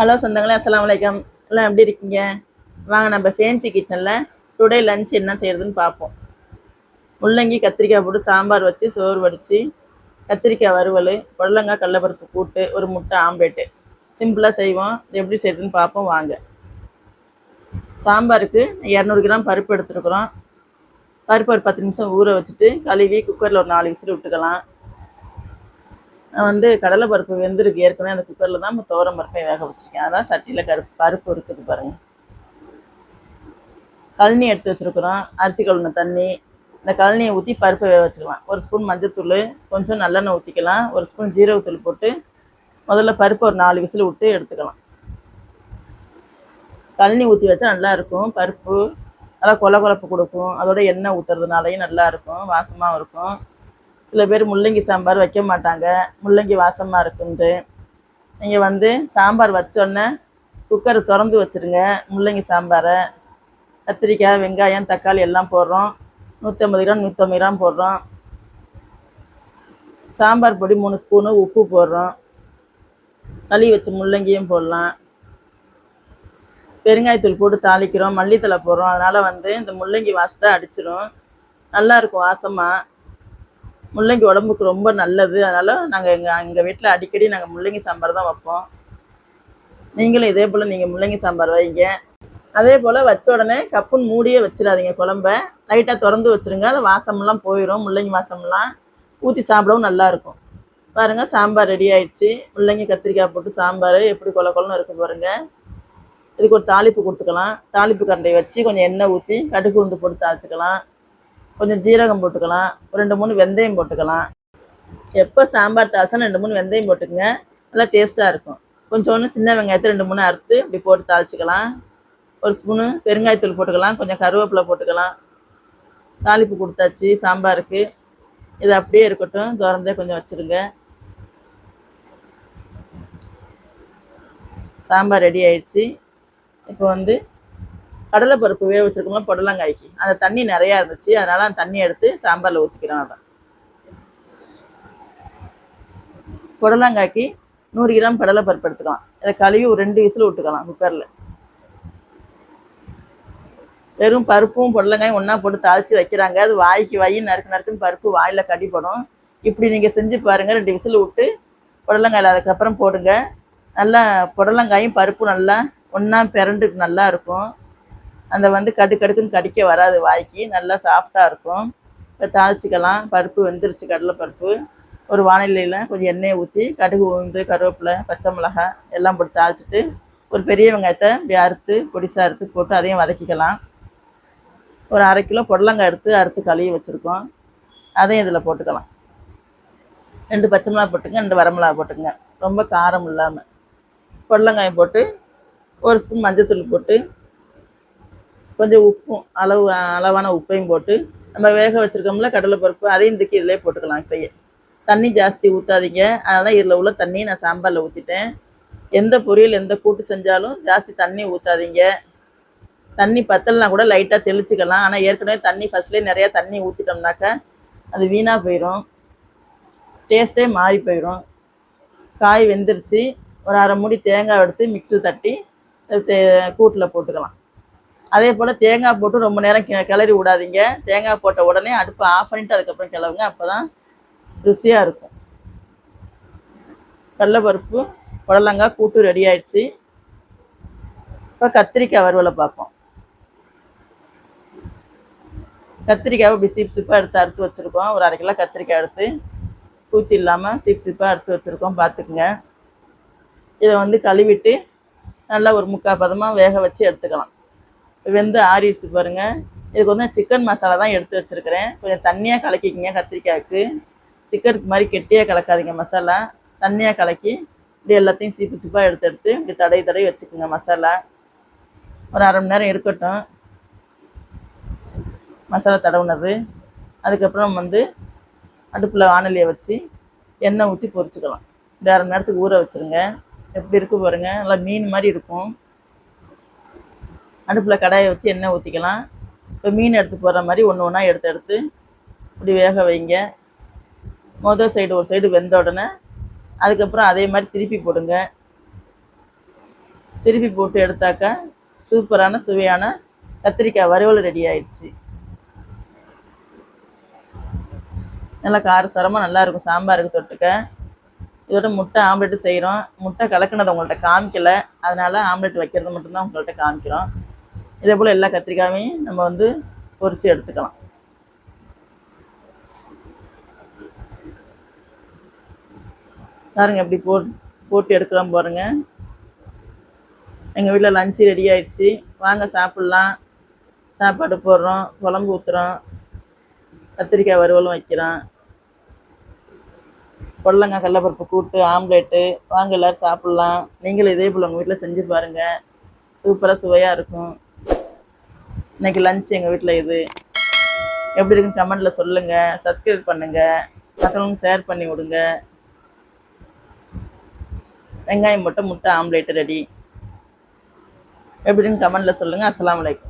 Hello சொந்தங்களே அஸ்லாம் வலைக்கம் எல்லாம் எப்படி இருக்கீங்க? வாங்க நம்ம ஃபேன்சி கிச்சனில் டுடே லஞ்ச் என்ன செய்கிறதுன்னு பார்ப்போம். முள்ளங்கி கத்திரிக்காய் போட்டு சாம்பார் வச்சு சோறு வடித்து கத்திரிக்காய் வறுவல் புடலங்காய் கடலப்பருப்பு கூட்டு ஒரு முட்டை ஆம்லேட்டு. சிம்பிளாக செய்வோம். இது எப்படி செய்யறதுன்னு பார்ப்போம். வாங்க. சாம்பாருக்கு இரநூறு கிராம் பருப்பு எடுத்துருக்குறோம். பருப்பு ஒரு பத்து நிமிஷம் ஊற வச்சுட்டு கழுவி குக்கரில் ஒரு நாலு விசில் விட்டுக்கலாம். வந்து கடலை பருப்பு வெந்திருக்கு. ஏற்கனவே அந்த குக்கரில் தான் தோரம் பருப்பை வேக வச்சுருக்கேன். அதான் சட்டியில் கருப்பு பருப்பு இருக்குது பாருங்கள் கழனி எடுத்து வச்சுருக்குறோம். அரிசி கழுவின தண்ணி இந்த கழனியை ஊற்றி பருப்பை வேக வச்சுக்கலாம் ஒரு ஸ்பூன் மஞ்சத்தூள் கொஞ்சம் நல்லெண்ணெய் ஊற்றிக்கலாம் ஒரு ஸ்பூன் ஜீரகத்தூள் போட்டு முதல்ல பருப்பு ஒரு நாலு விசில் விட்டு எடுத்துக்கலாம். கழனி ஊற்றி வச்சா நல்லாயிருக்கும் பருப்பு நல்லா கொல கொலப்பு கொடுக்கும். அதோட எண்ணெய் ஊற்றுறதுனாலையும் நல்லாயிருக்கும் வாசமாகவும் இருக்கும். சில பேர் முள்ளங்கி சாம்பார் வைக்க மாட்டாங்க. முள்ளங்கி வாசமாக இருக்குன்ட்டு. நீங்கள் வந்து சாம்பார் வச்சோடனே குக்கரை திறந்து வச்சுருங்க. முள்ளங்கி சாம்பாரை. கத்திரிக்காய் வெங்காயம் தக்காளி எல்லாம் போடுறோம். நூற்றம்பது கிராம் நூற்றம்பது கிராம் போடுறோம். சாம்பார் பொடி மூணு ஸ்பூனு உப்பு போடுறோம். கழுவி வச்ச முள்ளங்கியும் போடலாம். பெருங்காயத்தூள் போட்டு தாளிக்கிறோம். மல்லித்தலை போடுறோம். அதனால் வந்து இந்த முள்ளங்கி வாசத்தை அடிச்சிடும் நல்லா இருக்கும் வாசமாக முள்ளங்கி உடம்புக்கு ரொம்ப நல்லது. அதனால் நாங்கள் எங்கள் எங்கள் வீட்டில் அடிக்கடி நாங்கள் முள்ளங்கி சாம்பார் தான் வைப்போம். நீங்களும் இதே போல் நீங்கள் முள்ளங்கி சாம்பார் வைங்க. அதே போல் வச்ச உடனே கப்புன்னு மூடியே வச்சிடாதீங்க குழம்ப. லைட்டாக திறந்து வச்சுருங்க. அது வாசமெல்லாம் போயிடும் முள்ளங்கி வாசமெல்லாம் ஊற்றி சாப்பிடவும் நல்லாயிருக்கும் பாருங்கள் சாம்பார் ரெடி ஆயிடுச்சு. முள்ளங்கி கத்திரிக்காய் போட்டு சாம்பார் எப்படி கொல கொலன்னு இருக்கு பாருங்கள் இதுக்கு ஒரு தாளிப்பு கொடுத்துக்கலாம். தாளிப்பு கரண்டையை வச்சு கொஞ்சம் எண்ணெய் ஊற்றி கடுகு உந்து போட்டு தாளிச்சுக்கலாம். கொஞ்சம் ஜீரகம் போட்டுக்கலாம். ஒரு ரெண்டு மூணு வெந்தயம் போட்டுக்கலாம். எப்போ சாம்பார் தாளிச்சா ரெண்டு மூணு வெந்தயம் போட்டுக்கங்க. நல்லா டேஸ்ட்டாக இருக்கும். கொஞ்சோன்னு சின்ன வெங்காயத்தை ரெண்டு மூணு அறுத்து இப்படி போட்டு தாளிச்சிக்கலாம். ஒரு ஸ்பூனு பெருங்காயத்தூள் போட்டுக்கலாம். கொஞ்சம் கருவேப்பிலை போட்டுக்கலாம். தாளிப்பு கொடுத்தாச்சு சாம்பாருக்கு. இது அப்படியே இருக்கட்டும். திறந்தே கொஞ்சம் வச்சுருங்க. சாம்பார் ரெடி ஆயிடுச்சு. இப்போ வந்து கடலைப்பருப்பு வேக வச்சுருக்கோம்ல புடலங்காய்க்கு அந்த தண்ணி நிறையா இருந்துச்சு. அதனால் அந்த தண்ணி எடுத்து சாம்பாரில் ஊற்றிக்கிறோம் அதை புடலங்காய்க்கு நூறு கிராம் கடலைப்பருப்பு எடுத்துக்கலாம். இதை கழுவி ஒரு ரெண்டு விசில் விட்டுக்கலாம் குக்கரில் வெறும் பருப்பும் புடலங்காயும் ஒன்றா போட்டு தாளித்து வைக்கிறாங்க. அது வாய்க்கு வாய் நறுக்கு நறுக்குன்னு பருப்பு வாயில் கடிப்படும் இப்படி நீங்கள் செஞ்சு பாருங்கள் ரெண்டு விசில் விட்டு புடலங்காயில் அதுக்கப்புறம் போடுங்க. நல்லா புடலங்காயும் பருப்பும் நல்லா ஒன்றா பிறண்டு நல்லா இருக்கும். அந்த வந்து கடு கடுக்குன்னு கடிக்க வராது வாய்க்கு. நல்லா சாஃப்டாக இருக்கும். இப்போ தாளிச்சிக்கலாம். பருப்பு வெந்துருச்சு கடலை பருப்பு ஒரு வானிலையில் கொஞ்சம் எண்ணெயை ஊற்றி கடுகு உளுந்து கருவேப்பிலை பச்சை மிளகாய் எல்லாம் போட்டு தாளிச்சிட்டு ஒரு பெரிய வெங்காயத்தை அறுத்து பொடிசாக அறுத்து போட்டு அதையும் வதக்கிக்கலாம். ஒரு அரை கிலோ புடலங்காய் எடுத்து அறுத்து கழுவி வச்சுருக்கோம். அதையும் இதில் போட்டுக்கலாம். ரெண்டு பச்சை மிளகா போட்டுங்க ரெண்டு வரமிளகா போட்டுங்க. ரொம்ப காரம் இல்லாமல் புடலங்காயம் போட்டு ஒரு ஸ்பூன் மஞ்சத்தூள் போட்டு கொஞ்சம் உப்பும் அளவு அளவான உப்பையும் போட்டு நம்ம வேக வச்சுருக்கோம்ல கடலைப்பருப்பு அதையும் தூக்கி இதிலே போட்டுக்கலாம் இப்போயே. தண்ணி ஜாஸ்தி ஊற்றாதீங்க அதனால் இதில் உள்ள தண்ணியை நான் சாம்பாரில் ஊற்றிட்டேன் எந்த பொரியல் எந்த கூட்டு செஞ்சாலும் ஜாஸ்தி தண்ணி ஊற்றாதீங்க தண்ணி பத்தலைனா கூட லைட்டாக தெளிச்சுக்கலாம். ஆனால் ஏற்கனவே தண்ணி ஃபஸ்ட்லேயே நிறையா தண்ணி ஊற்றிட்டோம்னாக்கா அது வீணாக போயிடும் டேஸ்ட்டே மாறி போயிடும் காய் வெந்துருச்சு. ஒரு அரை மூடி தேங்காய் எடுத்து மிக்ஸில் தட்டி கூட்டில் போட்டுக்கலாம். அதே போல் தேங்காய் போட்டு ரொம்ப நேரம் கி கிளறி விடாதீங்க. தேங்காய் போட்ட உடனே அடுப்பை ஆஃப் பண்ணிவிட்டு அதுக்கப்புறம் கிளவுங்க அப்போ தான் ருசியாக இருக்கும். கடலைப்பருப்பு புடலங்காய் கூட்டு ரெடி ஆயிடுச்சு. இப்போ கத்திரிக்காய் வறுவலை பார்ப்போம். கத்திரிக்காவை இப்படி சீப் சீப்பாக எடுத்து அறுத்து வச்சுருக்கோம். ஒரு அரை கிலோ கத்திரிக்காய் எடுத்து பூச்சி இல்லாமல் சீப் சீப்பாக அறுத்து வச்சுருக்கோம். பார்த்துக்குங்க. இதை வந்து கழுவிட்டு நல்லா ஒரு முக்கால் பதமாக வேக வச்சு எடுத்துக்கலாம். வெந்து ஆறிடுச்சு பாருங்கள் இதுக்கு வந்து சிக்கன் மசாலா தான் எடுத்து வச்சுருக்கிறேன். கொஞ்சம் தண்ணியாக கலக்கிக்கிங்க கத்திரிக்காய்க்கு. சிக்கனுக்கு மாதிரி கெட்டியாக கலக்காதீங்க மசாலா தண்ணியாக கலக்கி இப்படி எல்லாத்தையும் சீப்பு சீப்பாக எடுத்து எடுத்து இப்படி தடவி தடவி வச்சுக்கோங்க மசாலா ஒரு அரை மணி நேரம் இருக்கட்டும். மசாலா தடவுனது. அதுக்கப்புறம் வந்து அடுப்பில் வானலியை வச்சு எண்ணெய் ஊற்றி பொரிச்சுக்கலாம். இந்த அரை மணி நேரத்துக்கு ஊற வச்சுருங்க. எப்படி இருக்கு பாருங்கள் நல்லா மீன் மாதிரி இருக்கும். அடுப்பில் கடாயை வச்சு எண்ணெய் ஊற்றிக்கலாம் இப்போ மீன் எடுத்து போடுற மாதிரி ஒன்று ஒன்றா எடுத்து எடுத்து இப்படி வேக வைங்க. மொதல் சைடு ஒரு சைடு வெந்த உடனே அதுக்கப்புறம் அதே மாதிரி திருப்பி போடுங்க. திருப்பி போட்டு எடுத்தாக்கா சூப்பரான சுவையான கத்திரிக்காய் வறுவல் ரெடி ஆயிடுச்சு. நல்லா காரசாரமாக நல்லாயிருக்கும் சாம்பாருக்கு தொட்டுக்க. இதோட முட்டை ஆம்லெட்டு செய்கிறோம் முட்டை கலக்குனதை உங்கள்கிட்ட காமிக்கல. அதனால் ஆம்லெட் வைக்கிறது மட்டும்தான் உங்கள்கிட்ட காமிக்கிறோம். இதே போல் எல்லா கத்திரிக்காயும் நம்ம வந்து பொரிச்சு எடுத்துக்கலாம். பாருங்க எப்படி போ போட்டு எடுக்கலாம் பாருங்க. எங்கள் வீட்டில் லஞ்சு ரெடி ஆயிடுச்சு. வாங்க சாப்பிட்லாம். சாப்பாடு போடுறோம் குழம்பு ஊற்றுறோம் கத்திரிக்காய் வறுவலும் வைக்கிறோம். பொடலங்காய் கடலப்பருப்பு கூட்டு ஆம்லேட்டு. வாங்க எல்லோரும் சாப்பிட்லாம். நீங்களும் இதே போல் உங்கள் வீட்டில் செஞ்சு பாருங்கள் சூப்பராக சுவையாக இருக்கும். இன்னைக்கு லஞ்ச் எங்கள் வீட்டில் இது. எப்படி இருக்குன்னு கமெண்டில் சொல்லுங்கள் சப்ஸ்கிரைப் பண்ணுங்கள் மற்றவங்களுக்கு ஷேர் பண்ணி விடுங்க. வெங்காயம் போட்டு முட்டை ஆம்லேட் ரெடி எப்படின்னு கமெண்டில் சொல்லுங்கள் அஸ்லாம் வலைக்கம்